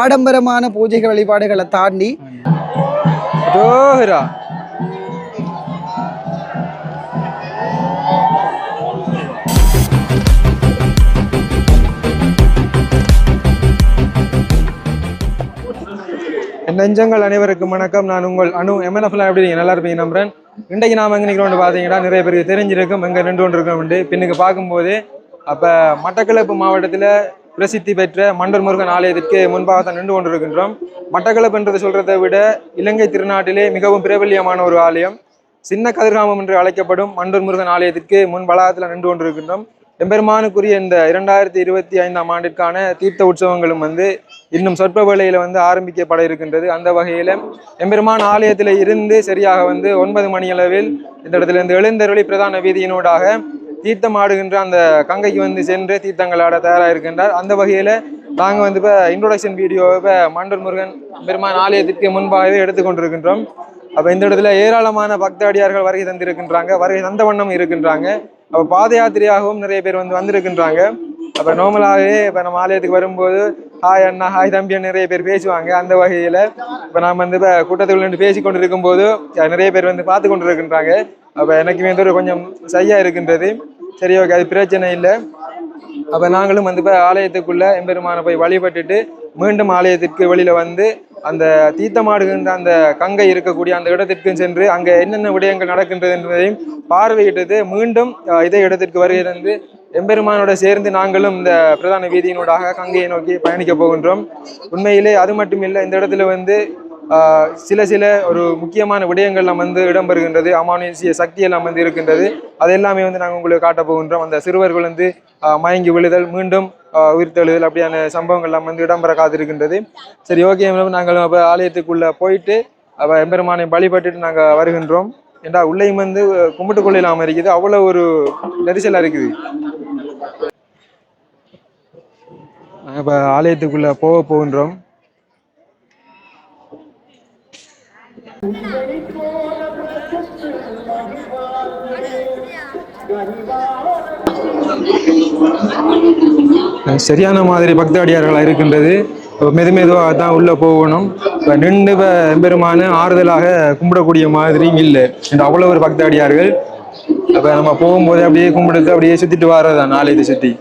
ஆடம்பரமான பூஜை வழிபாடுகளை தாண்டி ஜோஹரா. நெஞ்சங்கள் அனைவருக்கும் வணக்கம். நான் உங்கள் அனு எம்என்எஃப்ல எப்படி நீங்கள் நல்லா இருப்பீங்க நம்புறேன். இன்றைக்கு நாம் எங்கே நிற்கிறோம் பார்த்தீங்கன்னா நிறைய பேருக்கு தெரிஞ்சிருக்கும். எங்க நின்று இருக்கும் உண்டு பின்னுக்கு பார்க்கும்போது அப்போ மட்டக்களப்பு மாவட்டத்தில் பிரசித்தி பெற்ற மண்டர் முருகன் ஆலயத்திற்கு முன்பாக தான் நின்று கொண்டிருக்கின்றோம். மட்டக்களப்புன்றது சொல்றதை விட இலங்கை திருநாட்டிலே மிகவும் பிரபல்யமான ஒரு ஆலயம். சின்ன கதிர்காமம் என்று அழைக்கப்படும் மண்டூர் முருகன் ஆலயத்திற்கு முன் வளாகத்தில் நின்று கொண்டிருக்கின்றோம். எம்பெருமானுக்குரிய இந்த இரண்டாயிரத்தி இருபத்தி ஐந்தாம் ஆண்டிற்கான தீர்த்த உற்சவங்களும் வந்து இன்னும் சொற்ப வேலையில் வந்து ஆரம்பிக்கப்பட இருக்கின்றது. அந்த வகையில் எம்பெருமான் ஆலயத்தில் இருந்து சரியாக வந்து ஒன்பது மணியளவில் இந்த இடத்துல இருந்து எழுந்தருளி பிரதான வீதியினூடாக தீர்த்தம் ஆடுகின்ற அந்த கங்கைக்கு வந்து சென்று தீர்த்தங்கள் ஆட தயாராக இருக்கின்றார் அந்த வகையில் நாங்கள் வந்து இப்போ இன்ட்ரோடக்ஷன் வீடியோ இப்போ மண்டல் முருகன் பெருமான் ஆலயத்திற்கு முன்பாகவே எடுத்துக்கொண்டிருக்கின்றோம் அப்போ இந்த இடத்துல ஏராளமான பக்தாடியார்கள் வருகை தந்திருக்கின்றாங்க. வருகை தந்த வண்ணம் இருக்கின்றாங்க. அப்போ பாத யாத்திரையாகவும் நிறைய பேர் வந்து வந்திருக்கின்றாங்க. அப்போ நார்மலாகவே இப்போ நம்ம ஆலயத்துக்கு வரும்போது ஹாய் அண்ணா ஹாய் தம்பி நிறைய பேர் பேசுவாங்க. அந்த வகையில் இப்போ நாம் வந்து இப்போ கூட்டத்துக்குள்ள நின்று பேசி கொண்டு இருக்கும்போது நிறைய பேர் வந்து பார்த்து கொண்டிருக்கின்றாங்க அப்போ எனக்குமே வந்து ஒரு கொஞ்சம் சரியாக இருக்கின்றது. சரி ஓகே அது பிரச்சனை இல்லை. அப்போ நாங்களும் வந்து இப்போ ஆலயத்துக்குள்ளே எம்பெருமானை போய் வழிபட்டுட்டு மீண்டும் ஆலயத்திற்கு வெளியில் வந்து அந்த தீர்த்தமாடுகின்ற அந்த கங்கை இருக்கக்கூடிய அந்த இடத்திற்கும் சென்று அங்கே என்னென்ன விடயங்கள் நடக்கின்றது என்பதையும் பார்வையிட்டது. மீண்டும் இதே இடத்திற்கு வருகிறது. எம்பெருமானோட சேர்ந்து நாங்களும் இந்த பிரதான வீதியினூடாக கங்கையை நோக்கி பயணிக்க போகின்றோம். உண்மையிலே அது மட்டும் இல்லை இந்த இடத்துல வந்து சில சில ஒரு முக்கியமான விடயங்கள்லாம் வந்து இடம்பெறுகின்றது அமானுஷிய சக்தி எல்லாம் வந்து இருக்கின்றது. அது எல்லாமே வந்து நாங்கள் உங்களுக்கு காட்ட போகின்றோம். அந்த சிறுவர்கள் வந்து மயங்கி விழுதல் மீண்டும் உயிர்த்தெழுதல் அப்படியான சம்பவங்கள்லாம் வந்து இடம்பெற காத்திருக்கின்றது. சரி ஓகே நாங்கள் அப்போ ஆலயத்துக்குள்ளே போயிட்டு அப்போ எம்பெருமானை வழிபட்டுட்டு நாங்கள் வருகின்றோம். ஏண்டா உள்ளேயும் வந்து கும்பிட்டு கொள்ளையிலாம இருக்குது. அவ்வளோ ஒரு நெரிசலாக இருக்குது. இப்போ ஆலயத்துக்குள்ளே போக போகின்றோம். சரியான மாதிரி பக்தாடியார்களாக இருக்கின்றது. மெது மெதுவாக தான் உள்ளே போகணும். இப்போ நின்று இப்போ எம்பெருமான ஆறுதலாக கும்பிடக்கூடிய மாதிரியும் இல்லை. அவ்வளோ ஒரு பக்தாடியார்கள். அப்போ நம்ம போகும்போது அப்படியே கும்பிடுத்து அப்படியே சுற்றிட்டு வர்றதான் இது சுற்றி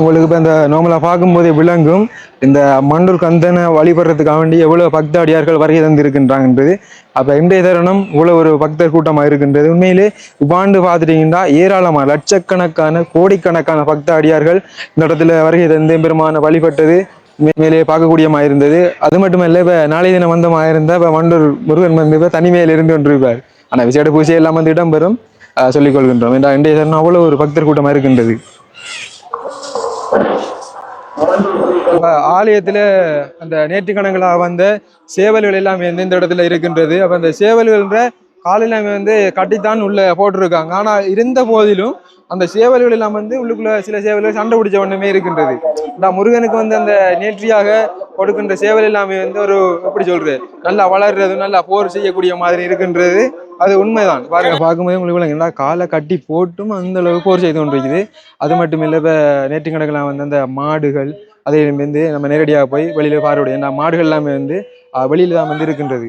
உங்களுக்கு இப்போ இந்த நோமலை பார்க்கும்போதே விளங்கும். இந்த மண்டூர் கந்தனை வழிபடுறதுக்காக வேண்டி எவ்வளோ பக்தாடியார்கள் வருகை தந்திருக்கின்றாங்கன்றது. அப்போ இன்றைய தருணம் இவ்வளோ ஒரு பக்தர் கூட்டமாக இருக்கின்றது. உண்மையிலே இவ்வாண்டு பார்த்துட்டீங்கன்னா ஏராளமான லட்சக்கணக்கான கோடிக்கணக்கான பக்தாடியார்கள் இந்த இடத்துல வருகை தந்து பெருமான வழிபட்டது மேலே பார்க்கக்கூடியமாக இருந்தது. அது மட்டுமல்ல இப்போ நாளை தினம் வந்தமாக இருந்தால் இப்போ மண்டூர் முருகன் வந்து இப்போ தனிமையில் இருந்து கொண்டிருப்பார். ஆனால் விசேட பூஜை எல்லாம் வந்து இடம்பெறும் சொல்லிக் கொள்கின்றோம் ஏன்னா இன்றைய தருணம் அவ்வளோ ஒரு பக்தர் கூட்டமாக இருக்கின்றது. ஆலயத்தில் அந்த நேற்றுக்கணங்களாக வந்த சேவல்கள் எல்லாம் எந்தெந்த இந்த இடத்துல இருக்கின்றது? அப்போ அந்த சேவல்கள்ன்ற காலையில வந்து கட்டித்தான் உள்ள போட்டிருக்காங்க. ஆனால் இருந்த போதிலும் அந்த சேவல்கள் எல்லாம் வந்து உள்ளுக்குள்ள சில சேவல்கள் சண்டை பிடிச்ச ஒன்றுமே இருக்கின்றது. இந்த முருகனுக்கு வந்து அந்த நேற்றியாக கொடுக்கின்ற சேவல் எல்லாமே வந்து ஒரு எப்படி சொல்றது நல்லா வளர்றது நல்லா போர் செய்யக்கூடிய மாதிரி இருக்கின்றது. அது உண்மைதான். பாருங்க பார்க்கும்போது உங்களுக்கு விளங்கும். காலை கட்டி போட்டும் அந்த அளவுக்கு போர் செய்து கொண்டிருக்குது. அது மட்டும் இல்லை இப்போ நேற்று கணக்கெல்லாம் வந்து அந்த மாடுகள் அதை வந்து நம்ம நேரடியாக போய் வெளியில் பார்வையுடைய மாடுகள் எல்லாமே வந்து வெளியில் தான் வந்து இருக்கின்றது.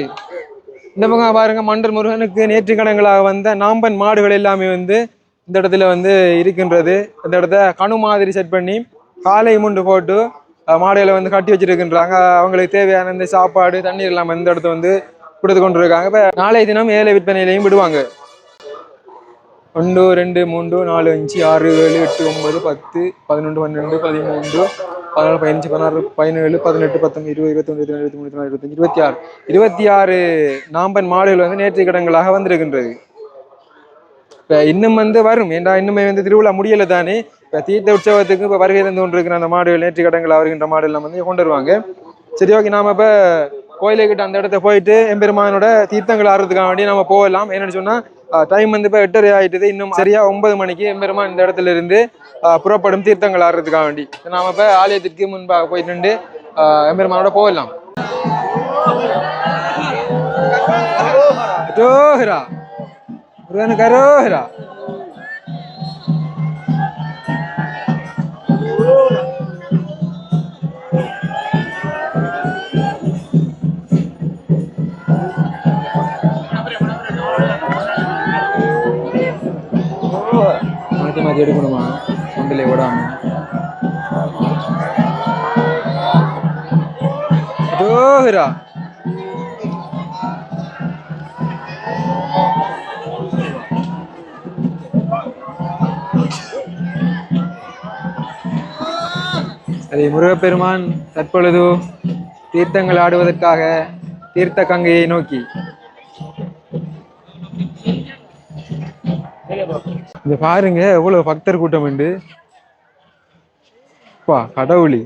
இந்த பக்கம் பாருங்க மண்டர் முருகனுக்கு நேற்றுக்கணங்களாக வந்த நாம்பன் மாடுகள் எல்லாமே வந்து இந்த இடத்துல வந்து இருக்கின்றது. இந்த இடத்த கணு மாதிரி செட் பண்ணி காலை முண்டு போட்டு மாடுகளை வந்து கட்டி வச்சிருக்கின்றாங்க. அவங்களுக்கு தேவையான இந்த சாப்பாடு தண்ணீர் எல்லாம் இந்த இடத்த வந்து கொடுத்து கொண்டு இருக்காங்க இப்போ நாளைய தினம் ஏழை விற்பனையிலையும் விடுவாங்க. ஒன்று ரெண்டு மூன்று நாலு அஞ்சு ஆறு ஏழு எட்டு ஒன்பது பத்து பதினொன்று பன்னெண்டு பதிமூன்று பதினாலு பதினஞ்சு பதினாறு பதினேழு பதினெட்டு பத்தொன்பது இருபது இருபத்தொன்று இருபத்தி மூணு இருபத்தி இருபத்தஞ்சு இருபத்தி ஆறு. இருபத்தி ஆறு நாம்பன் மாடுகள் வந்து நேற்று கடங்களாக வந்திருக்கின்றது. இப்போ இன்னும் வந்து வரும். ஏன்டா இன்னுமே வந்து திருவிழா முடியலை தானே? இப்போ தீர்த்த உற்சவத்துக்கு இப்போ வருகை தந்து கொண்டிருக்கிற அந்த மாடுகள் நேற்று கடங்களாக வருகின்ற மாடுகள் எல்லாம் வந்து கொண்டு வருவாங்க. சரி ஓகே. நாம இப்போ கோயிலுக்கிட்ட அந்த இடத்த போயிட்டு எம்பெருமானோட தீர்த்தங்கள் ஆடுறதுக்காக வேண்டி நம்ம போகலாம். என்னென்னு சொன்னால் டைம் வந்து இப்போ எட்டரை ஆயிட்டுது. இன்னும் சரியா ஒன்பது மணிக்கு எம்பெருமா இந்த இடத்துல இருந்து ஆஹ், புறப்படும் தீர்த்தங்கள் ஆடுறதுக்காக வேண்டி. நாம இப்போ ஆலயத்திற்கு முன்பாக போய் நின்று, ஆஹ் எம்பெருமானோட போகலாம் அரோஹரா முருகனுக்கு அரோஹரா மாற்றி எடுக்கணுமா? ஒன்றில் விடாம. அரோஹரா அதை முருகப்பெருமான் தற்பொழுது தீர்த்தங்கள் ஆடுவதற்காக தீர்த்த கங்கையை நோக்கி இந்த பாருங்க எவ்வளவு பக்தர் கூட்டம் உண்டு. பா கடவுளி.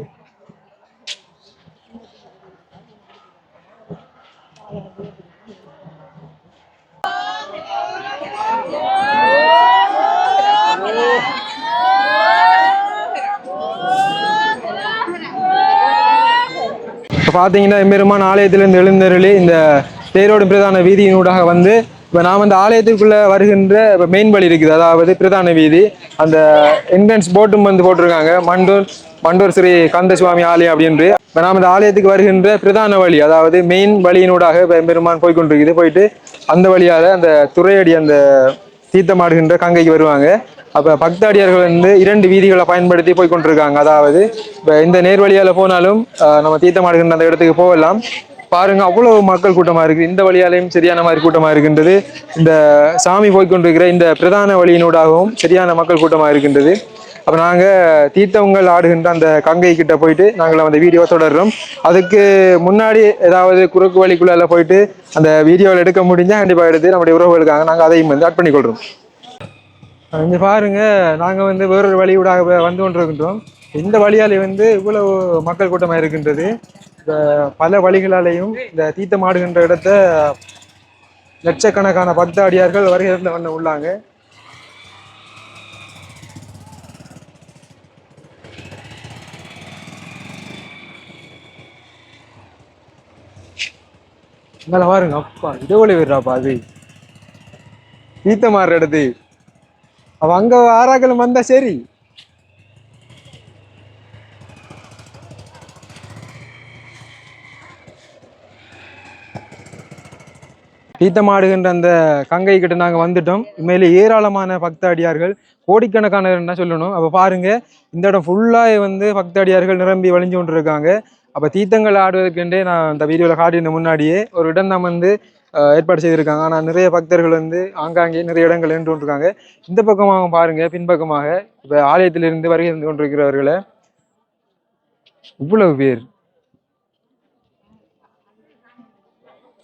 பார்த்தீங்கன்னா எம்பெருமான் ஆலயத்திலிருந்து எழுந்தருளி இந்த தேரோடு பிரதான வீதியினூடாக வந்து இப்போ நாம் அந்த ஆலயத்துக்குள்ளே வருகின்ற இப்போ மெயின் வழி இருக்குது. அதாவது பிரதான வீதி. அந்த என்ட்ரன்ஸ் போட்டும் வந்து போட்டிருக்காங்க. மண்டூர் மண்டூர் ஸ்ரீ கந்த சுவாமி ஆலயம் அப்படின்று. இப்போ நாம் இந்த ஆலயத்துக்கு வருகின்ற பிரதான வழி அதாவது மெயின் வழியினூடாக இப்போ எம்பெருமான் போய் கொண்டிருக்குது போயிட்டு அந்த வழியால் அந்த துறையடி அந்த தீர்த்தமாடுகின்ற கங்கைக்கு வருவாங்க. அப்போ பக்தாடியார்கள் வந்து இரண்டு வீதிகளை பயன்படுத்தி போய் கொண்டிருக்காங்க அதாவது இப்போ இந்த நேர்வழியால் போனாலும் நம்ம தீர்த்தமாடுகின்ற அந்த இடத்துக்கு போகலாம். பாருங்க அவ்வளவு மக்கள் கூட்டமா இருக்கு. இந்த வழியாலையும் சரியான மாதிரி கூட்டமா இருக்கின்றது. இந்த சாமி போய்கொண்டிருக்கிற இந்த பிரதான வழியினூடாகவும் சரியான மக்கள் கூட்டமா இருக்கின்றது. அப்ப நாங்க தீர்த்தவங்கள் ஆடுகின்ற அந்த கங்கை கிட்ட போயிட்டு நாங்கள் அந்த வீடியோ தொடர்றோம். அதுக்கு முன்னாடி ஏதாவது குறுக்கு வழிக்குள்ள போயிட்டு அந்த வீடியோவில் எடுக்க முடிஞ்சா கண்டிப்பா எடுத்து நம்முடைய உறவுகளுக்காக நாங்க அதையும் வந்து ஆட் பண்ணிக்கொள்றோம். இங்க பாருங்க நாங்க வந்து வேறொரு வழியூடாக வ- வந்து கொண்டிருக்கின்றோம். இந்த வழியாலே வந்து இவ்வளவு மக்கள் கூட்டமாக இருக்கின்றது. இந்த பல வழிகளாலேயும் இந்த தீர்த்தம் ஆடுகின்ற இடத்த லட்சக்கணக்கான பக்தாடியார்கள் வருகை வந்து உள்ளாங்க. இங்கே பாருங்க அப்பா இடஒலி விடுறாப்பா அது. தீர்த்தம் ஆடுற இடத்து. அவ அங்க ஆறாக்களும் வந்தா சரி. தீர்த்தமாடுகின்ற அந்த கங்கை கிட்ட நாங்கள் வந்துட்டோம். உண்மையிலே ஏராளமான பக்தாடியார்கள் கோடிக்கணக்கான சொல்லணும்? அப்போ பாருங்க இந்த இடம் ஃபுல்லாக வந்து பக்தாடியார்கள் நிரம்பி வழிஞ்சு கொண்டு இருக்காங்க அப்போ தீர்த்தங்கள் ஆடுவதற்கென்றே நான் அந்த வீடியோவில் காட்டின முன்னாடியே ஒரு இடம் தான் வந்து ஏற்பாடு செய்திருக்காங்க. ஆனால் நிறைய பக்தர்கள் வந்து ஆங்காங்கே நிறைய இடங்கள் நின்று கொண்டிருக்காங்க. இந்த பக்கமாக பாருங்க பின்பக்கமாக இப்போ ஆலயத்திலிருந்து வருகை தந்து கொண்டிருக்கிறவர்களை இவ்வளவு பேர்.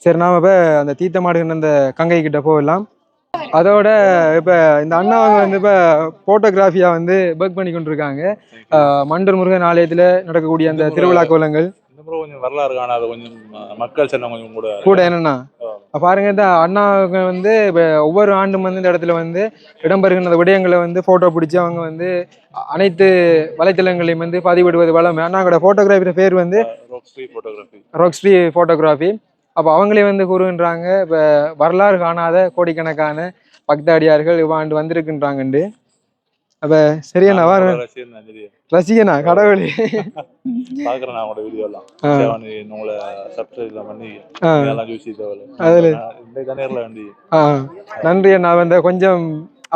சரி நாம இப்ப அந்த தீர்த்தமாடுகின்ற அந்த கங்கை கிட்ட போகலாம் அதோட இப்ப இந்த அண்ணாவங்க வந்து இப்ப போட்டோகிராஃபியா வந்து ஒர்க் பண்ணி கொண்டிருக்காங்க. அஹ், மண்டூர் முருகன் ஆலயத்துல நடக்கக்கூடிய அந்த திருவிழா கோலங்கள். வரலாறு காணாத கொஞ்சம் மக்கள் செல்லம் கொஞ்சம் கூட கூட என்னன்னா பாருங்க இந்த அண்ணாவுக்கு வந்து இப்ப ஒவ்வொரு ஆண்டும் வந்து இந்த இடத்துல வந்து இடம்பெறுகின்ற விடயங்களை வந்து போட்டோ பிடிச்சி அவங்க வந்து அனைத்து வலைத்தளங்களையும் வந்து பதிவிடுவது வளமை. அண்ணாவோட போட்டோகிராஃபி பேர் வந்து rock street photography rock street photography அப்போ அவங்களே வந்து கூறுகின்றாங்க இப்போ வரலாறு காணாத கோடிக்கணக்கான பக்தாடியார்கள் இவ்வாண்டு வந்திருக்கின்றாங்கண்டு. அப்போ ரசிகன் நான் ரசிகனா கடவுளே. பாக்குறேன் நான் உங்களோட வீடியோ எல்லாம். ஆ. சேவானி உங்களை சப்ஸ்கிரைப் எல்லாம் பண்ணி ஆ. இதெல்லாம் ஜூசி தேவை அதுல- இந்த தண்ணீர்ல வேண்டி. ஆ. நன்றி அண்ணா. அந்த கொஞ்சம்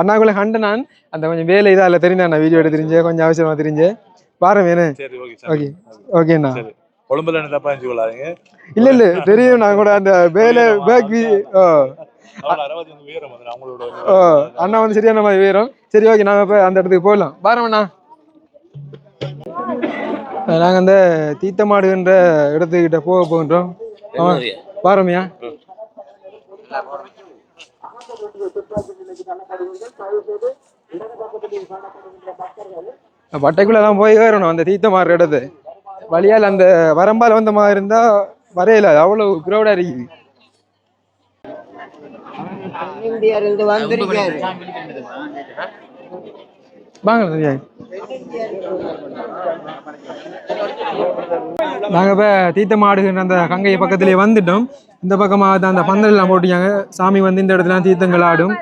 அண்ணாக்குள்ள கண்டு நான். அந்த கொஞ்சம் வேலை இதாக தெரிஞ்சேன் அண்ணா? வீடியோ எடுத்து தெரிஞ்சேன் கொஞ்சம் அவசரமா தெரிஞ்சேன் பாரு வேணு. சரி ஓகே ஓகே ஓகேண்ணா கொழும்புல என்ன தப்பா நினைச்சு கொள்ளாதீங்க. இல்ல இல்ல தெரியும். நான் கூட அந்த வேலை பேக் ஓ அவங்கள அறுபத்தி அஞ்சு பேரும் வந்து அவங்களோட ஓ அண்ணா வந்து சரியான மாதிரி வேறும் சரி ஓகே நாங்க இப்ப அந்த இடத்துக்கு போகலாம் பாரமண்ணா நாங்க அந்த தீர்த்தமாடுகின்ற இடத்துக்கிட்ட போக போகின்றோம். பாரமியா பட்டைக்குள்ளதான் போய் ஏறணும் அந்த தீர்த்தமாடுற இடத்து. வழியால் அந்த வரம்பால் வந்த மாதிரி இருந்தா வரையல. அவ்வளவு கிரௌடா இருக்குது. வந்திருக்காரு. வாங்க நாங்க இப்ப தீர்த்தம் ஆடுகின்ற அந்த கங்கை பக்கத்திலே வந்துட்டோம். இந்த பக்கமாக தான் அந்த பந்தல் எல்லாம் போட்டிருக்காங்க. சாமி வந்து இந்த இடத்துல தீர்த்தங்கள் ஆடும்.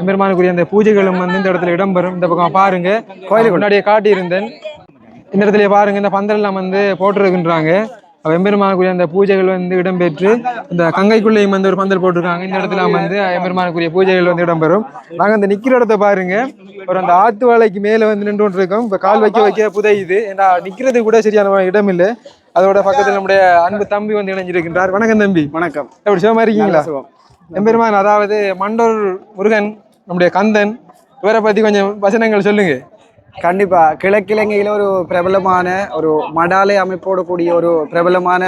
எம்பெருமானுக்குரிய அந்த பூஜைகளும் வந்து இந்த இடத்துல இடம்பெறும். இந்த பக்கம் பாருங்க. கோயிலுக்கு முன்னாடியே காட்டியிருந்தேன். இந்த இடத்துல பாருங்க இந்த பந்தல் எல்லாம் வந்து போட்டிருக்கின்றாங்க. எம்பெருமானுக்குரிய அந்த பூஜைகள் வந்து இடம்பெற்று இந்த கங்கைக்குள்ளேயும் வந்து ஒரு பந்தல் போட்டிருக்காங்க. இந்த இடத்துல வந்து எம்பெருமானுக்குரிய பூஜைகள் வந்து இடம்பெறும். நாங்க இந்த நிக்கிற இடத்த பாருங்க. ஒரு அந்த ஆத்து வாழைக்கு மேல வந்து நின்று கொண்டு இருக்கோம் இப்ப கால் வைக்க வைக்க புதையுது ஏன்னா நிக்கிறது கூட சரியான இடம் இல்லை. அதோட பக்கத்துல நம்முடைய அன்பு தம்பி வந்து இணைஞ்சிருக்கின்றார். வணக்கம் தம்பி. வணக்கம். எப்படி சுகமா இருக்கீங்களா? எம்பெருமான் அதாவது மண்டோர் முருகன் நம்முடைய கந்தன் இவரை பத்தி கொஞ்சம் வசனங்கள் சொல்லுங்க. கண்டிப்பா. கிழக்கிழங்கையில ஒரு பிரபலமான ஒரு மடாலய அமைப்போடு கூடிய ஒரு பிரபலமான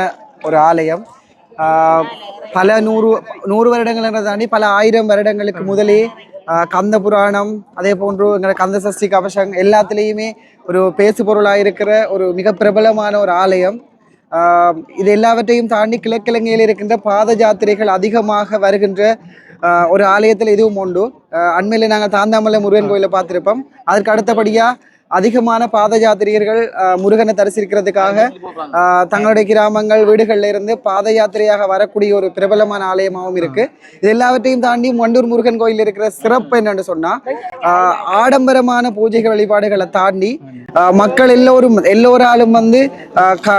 ஒரு ஆலயம். பல நூறு நூறு வருடங்களை தாண்டி பல ஆயிரம் வருடங்களுக்கு முதலே கந்த புராணம் அதே போன்று எங்களோட கந்த சஷ்டி கவசம் எல்லாத்துலேயுமே ஒரு பேசு பொருளாக இருக்கிற ஒரு மிக பிரபலமான ஒரு ஆலயம். இது எல்லாவற்றையும் தாண்டி கிழக்கிழங்கையில் இருக்கின்ற பாத ஜாத்திரைகள் அதிகமாக வருகின்ற ஒரு ஆலயத்தில் இதுவும் உண்டு. அண்மையில் நாங்கள் தாந்தாமலை முருகன் கோயிலை பார்த்திருப்போம். அதற்கு அடுத்தபடியாக அதிகமான பாத யாத்திரிகர்கள் முருகனை தரிசிக்கிறதுக்காக தங்களுடைய கிராமங்கள் வீடுகளில் இருந்து பாத யாத்திரையாக வரக்கூடிய ஒரு பிரபலமான ஆலயமாகவும் இருக்கு. இது எல்லாவற்றையும் தாண்டி மண்டூர் முருகன் கோயில் இருக்கிற சிறப்பு என்னன்னு சொன்னா ஆடம்பரமான பூஜைகள் வழிபாடுகளை தாண்டி மக்கள் எல்லோரும் எல்லோராலும் வந்து க-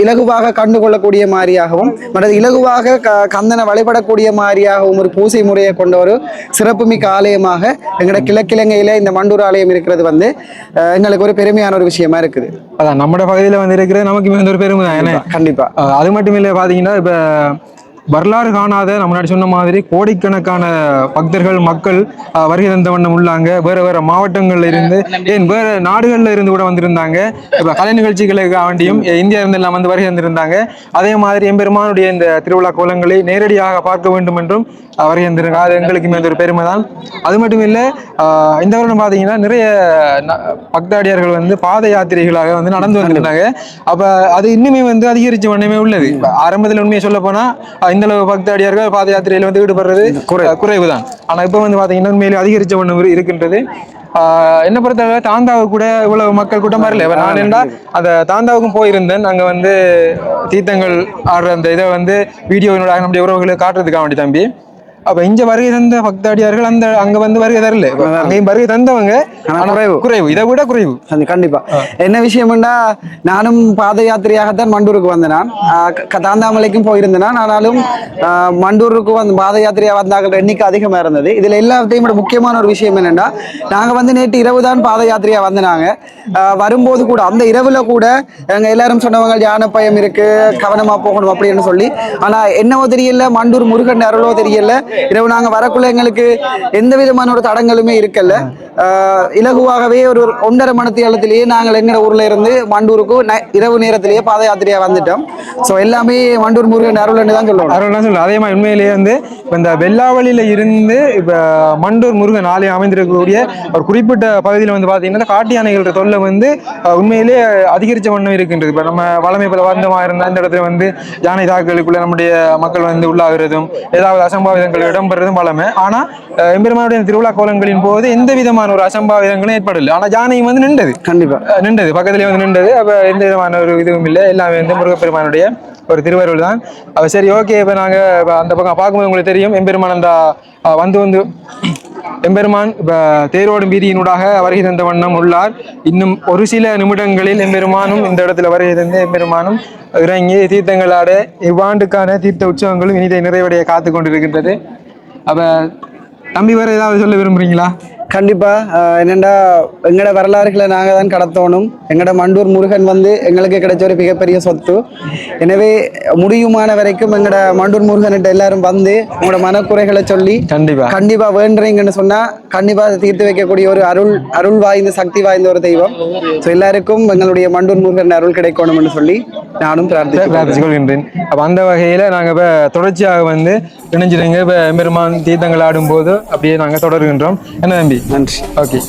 இலகுவாக கண்டுகொள்ளக்கூடிய மாதிரியாகவும் மற்றது இலகுவாக க கந்தனை வழிபடக்கூடிய மாதிரியாகவும் ஒரு பூசை முறையை கொண்ட ஒரு சிறப்புமிக்க ஆலயமாக எங்களோட கிழக்கிழங்கையில இந்த மண்டூர் ஆலயம் இருக்கிறது வந்து எங்களுக்கு ஒரு பெருமையான ஒரு விஷயமா இருக்குது. அதான் நம்ம பகுதியில வந்து இருக்கிறது நமக்கு வந்து ஒரு பெருமை தான் கண்டிப்பா அது மட்டும் இல்லை பார்த்தீங்கன்னா இப்போ வரலாறு காணாத நம்ம முன்னாடி சொன்ன மாதிரி கோடிக்கணக்கான பக்தர்கள் மக்கள் வருகை தந்த வண்ணம் உள்ளாங்க. வேற வேற மாவட்டங்கள்ல இருந்து ஏன் வேற நாடுகள்ல இருந்து கூட வந்திருந்தாங்க. இப்போ கலை நிகழ்ச்சிகளுக்கு வேண்டியும் இந்தியா இருந்து எல்லாம் வந்து வருகை தந்திருந்தாங்க. அதே மாதிரி எம்பெருமானுடைய இந்த திருவிழா கோலங்களை நேரடியாக பார்க்க வேண்டும் என்றும் வருகை தந்திருக்காங்க அது எங்களுக்குமே வந்து ஒரு பெருமை தான் அது மட்டும் இல்லை இந்த வருடம் பார்த்தீங்கன்னா நிறைய பக்தாடியார்கள் வந்து பாத யாத்திரைகளாக வந்து நடந்து வந்திருந்தாங்க. அப்ப அது இன்னுமே வந்து அதிகரிச்ச வண்ணமே உள்ளது. ஆரம்பத்தில் உண்மையை சொல்ல போனால் இந்த அளவு பக்தாடியார்கள் பாத யாத்திரையில வந்து ஈடுபடுறது அஹ் குறைவுதான். ஆனா இப்ப வந்து பாத்தீங்கன்னா உண்மையிலே அதிகரிச்ச இரு- இருக்கின்றது. என்ன பொறுத்தவரை தாந்தாவுக்கு கூட இவ்வளவு மக்கள் கூட்டம் வரல. நான் என்ன அந்த தாந்தாவுக்கும் போயிருந்தேன். அங்க வந்து தீர்த்தங்கள் ஆடுற அந்த இதை வந்து வீடியோவினோட நம்முடைய உறவுகளை காட்டுறதுக்காக வேண்டி தம்பி. அப்ப இங்க வருகை தந்த பக்தாடியார்கள் அந்த அங்க வந்து வருகை தரல. அங்கேயும் வருகை தந்தவங்க. குறைவு. குறைவு. இதை விட குறைவு. கண்டிப்பா. என்ன விஷயம்னா நானும் பாத யாத்திரையாகத்தான் மண்டூருக்கு வந்தேன் நான் தாந்தாமலைக்கும் போயிருந்தேன். ஆனாலும் மண்டூருக்கு வந்து பாத யாத்திரையா வந்தாங்க எண்ணிக்கை அதிகமா இருந்தது. இதுல எல்லாத்தையும் விட முக்கியமான ஒரு விஷயம் என்னன்னா நாங்க வந்து நேற்று இரவு தான் பாத யாத்திரையா வந்தாங்க வரும்போது கூட அந்த இரவுல கூட எங்க எல்லாரும் சொன்னவங்க யானை பயம் இருக்கு கவனமா போகணும் அப்படின்னு சொல்லி. ஆனா என்னவோ தெரியல மண்டூர் முருகன் அருளோ தெரியல. இரவு நாங்க வரக்குள்ள எங்களுக்கு எந்த விதமான ஒரு தடங்களுமே இருக்கல. இலகுவாகவே ஒரு ஒன்றரை மணத்தியாலத்திலேயே நாங்கள் எங்கட ஊரில் இருந்து மண்டூருக்கு இரவு நேரத்திலேயே பாத யாத்திரையாக வந்துட்டோம். ஸோ எல்லாமே மண்டூர் முருகன் அருள்னு தான் சொல்லுவோம். அருள்லாம் சொல்லுவோம். அதே மாதிரி உண்மையிலேயே வந்து இப்போ இந்த வெள்ளாவளியில் இருந்து இப்போ மண்டூர் முருகன் ஆலயம் அமைந்திருக்கக்கூடிய ஒரு குறிப்பிட்ட பகுதியில் வந்து பார்த்தீங்கன்னா காட்டு யானைகளோட தொல்லை வந்து உண்மையிலேயே அதிகரிச்ச வண்ணம் இருக்கின்றது. இப்போ நம்ம வளமை பல வந்தமாக இருந்தால் இந்த இடத்துல வந்து யானை தாக்குதலுக்குள்ளே நம்முடைய மக்கள் வந்து உள்ளாகிறதும் ஏதாவது அசம்பாவிதங்கள் இடம்பெறதும் வளமை. ஆனால் எம்பெருமானுடைய திருவிழா கோலங்களின் போது எந்த விதமான ஒரு அசம்பாவிதங்களும் ஏற்படல ஆனா யானையும் வந்து நின்றது. கண்டிப்பா. நின்றது. பக்கத்துலயே வந்து நின்றது. அப்ப எந்த விதமான ஒரு இதுவும் இல்லை. எல்லாமே வந்து முருகப்பெருமானுடைய ஒரு திருவருள் தான். அப்ப சரி ஓகே இப்ப நாங்க அந்த பக்கம் பார்க்கும்போது உங்களுக்கு தெரியும். எம்பெருமான் அந்த வந்து வந்து எம்பெருமான் இப்ப தேரோடும் வீதியினூடாக வருகை தந்த வண்ணம் உள்ளார். இன்னும் ஒரு சில நிமிடங்களில் எம்பெருமானும் இந்த இடத்துல வருகை தந்து எம்பெருமானும் இறங்கி தீர்த்தங்களாட இவ்வாண்டுக்கான தீர்த்த உற்சவங்களும் இனிதை நிறைவடைய காத்து கொண்டிருக்கின்றது. அப்ப தம்பி வேற ஏதாவது சொல்ல விரும்புறீங்களா? கண்டிப்பா ஆஹ் என்னண்டா எங்கட வரலாறுகளை நாங்க தான் கடத்தணும். எங்கட மண்டூர் முருகன் வந்து எங்களுக்கு கிடைச்ச ஒரு மிகப்பெரிய சொத்து. எனவே முடியுமான வரைக்கும் எங்கட மண்டூர் முருகன்கிட்ட எல்லாரும் வந்து உங்களோட மனக்குறைகளை சொல்லி கண்டிப்பா. கண்டிப்பா வேண்டுறீங்கன்னு சொன்னா கண்டிப்பா அதை தீர்த்து வைக்கக்கூடிய ஒரு அருள் அருள் வாய்ந்த சக்தி வாய்ந்த ஒரு தெய்வம். ஸோ எல்லாருக்கும் எங்களுடைய மண்டூர் முருகன் அருள் கிடைக்கணும்னு சொல்லி நானும் பிரார்த்திச்சு கொள்கின்றேன். அப்ப அந்த வகையில நாங்க இப்ப தொடர்ச்சியாக வந்து இணைஞ்சிருங்க. இப்ப பெருமான் தீர்த்தங்கள் ஆடும்போது அப்படியே நாங்க தொடர்கின்றோம். என்ன தம்பி? நன்றி. ஓகே.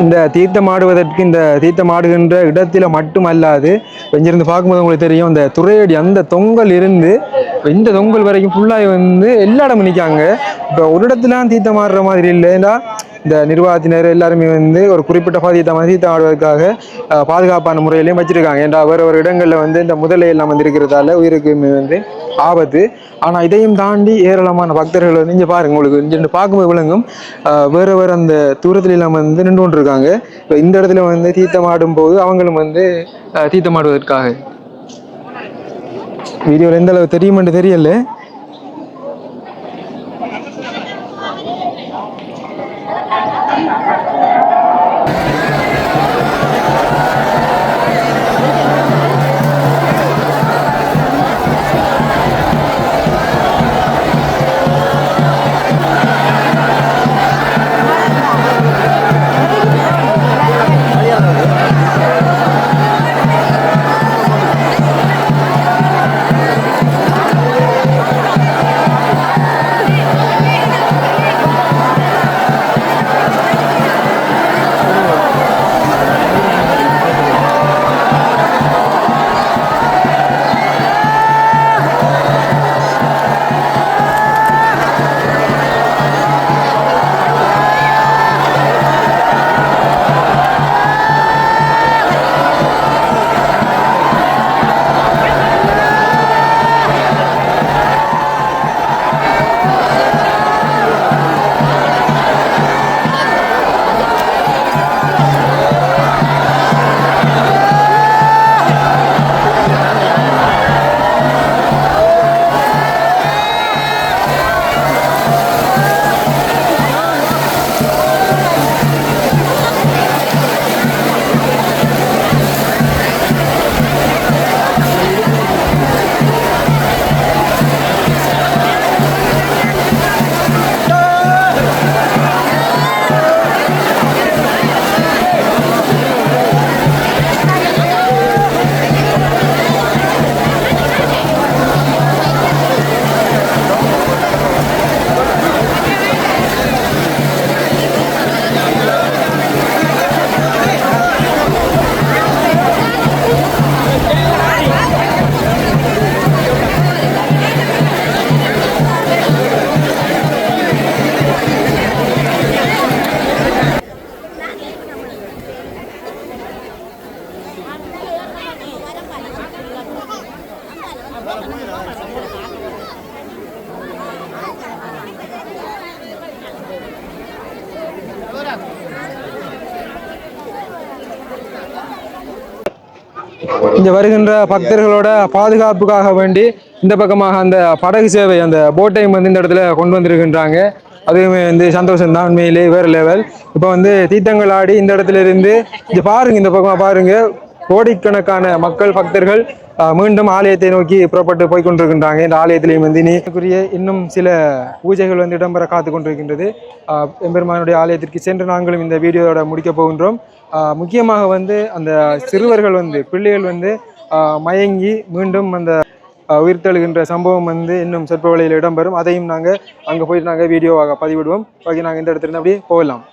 இந்த தீர்த்தமாடுவதற்கு இந்த தீர்த்தமாடுகின்ற இடத்துல மட்டுமல்லாது இப்ப இங்கிருந்து பார்க்கும்போது உங்களுக்கு தெரியும் இந்த துறையடி அந்த தொங்கல் இருந்து இந்த தொங்கல் வரைக்கும் ஃபுல்லாக வந்து எல்லா இடமும் நிற்காங்க இப்போ ஒரு இடத்துல தீர்த்தமாடுற மாதிரி இல்லை ஏன்னா இந்த நிர்வாகத்தினர் எல்லாருமே வந்து ஒரு குறிப்பிட்ட பாதியத்தை மதியத்தை ஆடுவதற்காக பாதுகாப்பான முறையிலையும் வச்சிருக்காங்க. ஏன்டா வேறு ஒரு இடங்களில் வந்து இந்த முதலை எல்லாம் வந்து இருக்கிறதால உயிருக்கு வந்து ஆபத்து. ஆனால் இதையும் தாண்டி ஏராளமான பக்தர்கள் வந்து இங்கே பாருங்க உங்களுக்கு இங்கே பார்க்கும்போது விளங்கும். வேறு வேறு அந்த தூரத்துல எல்லாம் வந்து நின்று கொண்டிருக்காங்க. இப்போ இந்த இடத்துல வந்து தீர்த்தமாடும் போது அவங்களும் வந்து அஹ், தீர்த்தமாடுவதற்காக வீடியோவில் எந்த அளவு தெரியுமென்று தெரியல. இங்கே வருகின்ற பக்தர்களோட பாதுகாப்புக்காக வேண்டி இந்த பக்கமாக அந்த படகு சேவை அந்த போட்டையும் வந்து இந்த இடத்துல கொண்டு வந்திருக்கின்றாங்க. அதுவுமே வந்து சந்தோஷம் தான் உண்மையிலே வேறு லெவல் இப்போ வந்து தீர்த்தங்கள் ஆடி இந்த இடத்துல இருந்து இங்கே பாருங்க இந்த பக்கமாக பாருங்க. கோடிக்கணக்கான மக்கள் பக்தர்கள் மீண்டும் ஆலயத்தை நோக்கி புறப்பட்டு போய் கொண்டிருக்கின்றாங்க இந்த ஆலயத்திலேயும் வந்து நீக்குரிய இன்னும் சில பூஜைகள் வந்து இடம்பெற காத்து கொண்டிருக்கின்றது. எம்பெருமானுடைய ஆலயத்திற்கு சென்று நாங்களும் இந்த வீடியோவோட முடிக்கப் போகின்றோம். முக்கியமாக வந்து அந்த சிறுவர்கள் வந்து பிள்ளைகள் வந்து மயங்கி மீண்டும் அந்த உயிர்த்தெழுகின்ற சம்பவம் வந்து இன்னும் சொற்ப வழியில் இடம்பெறும். அதையும் நாங்கள் அங்கே போயிட்டு நாங்கள் வீடியோவாக பதிவிடுவோம். ஓகே நாங்கள் இந்த இடத்துல அப்படியே போகலாம்.